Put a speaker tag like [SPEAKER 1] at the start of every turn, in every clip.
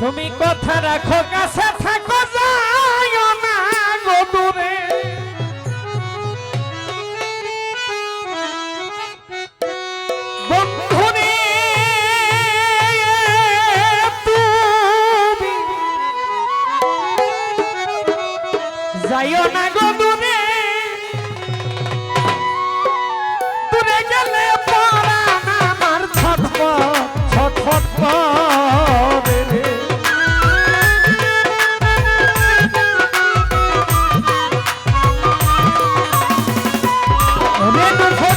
[SPEAKER 1] তুমি কথা রাখো, কাছে থাকো, যাইও না গো দূরে। যাইও না গো দূরে। দূরে গেলে পরাণ আমার করে। রে Momento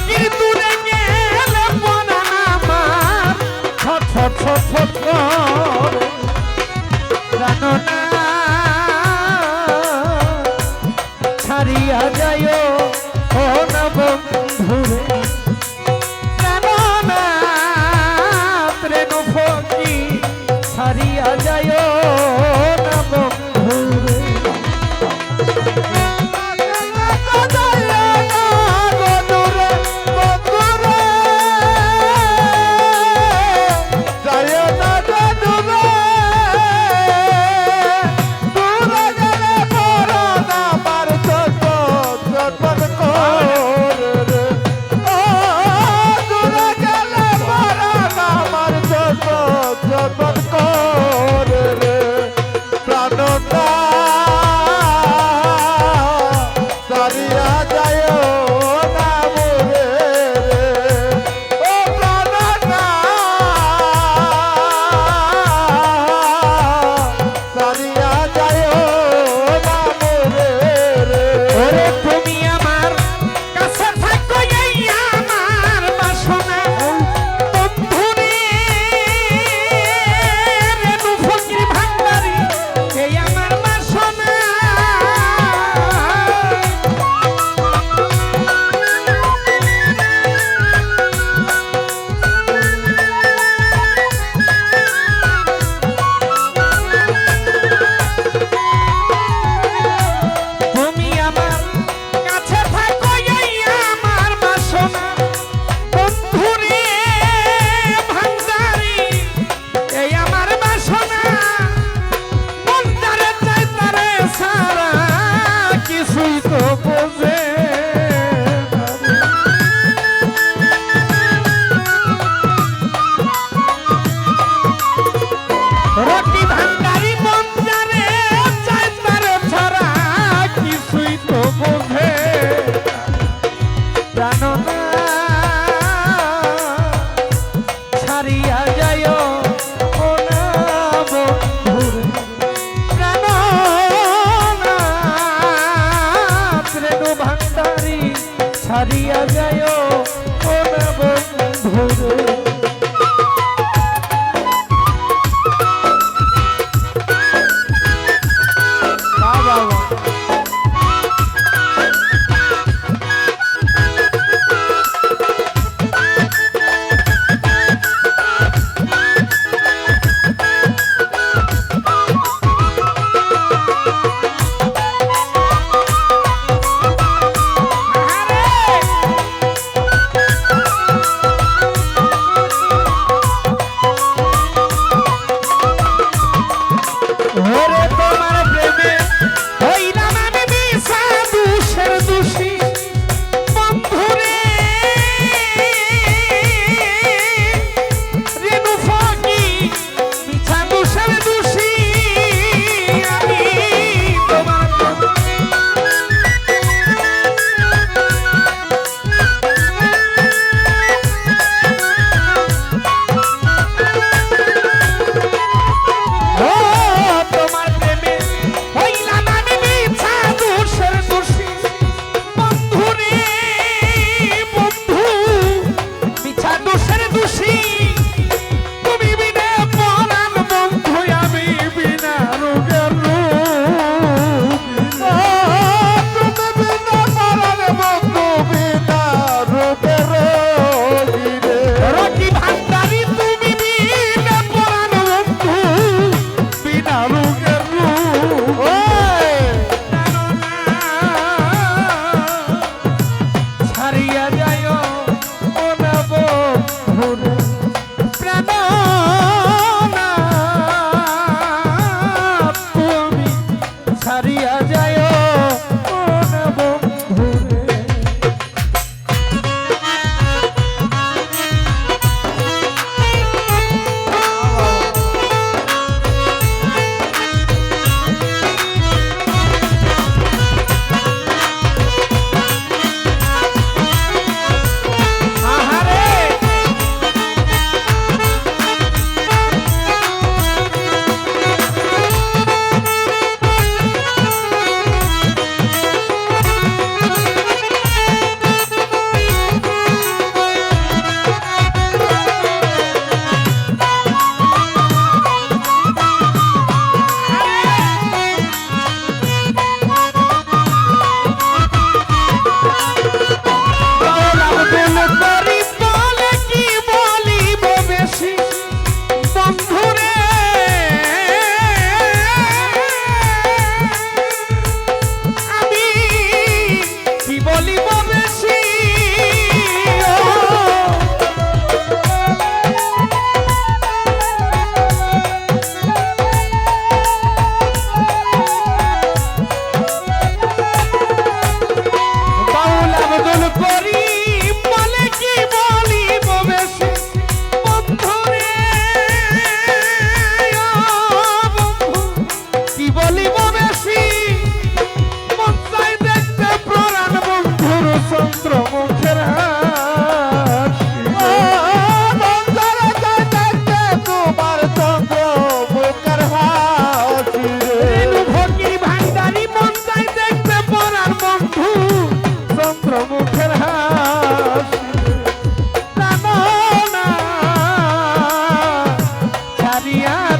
[SPEAKER 1] hold it.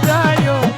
[SPEAKER 1] যায়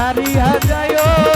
[SPEAKER 1] হারিয়া যায়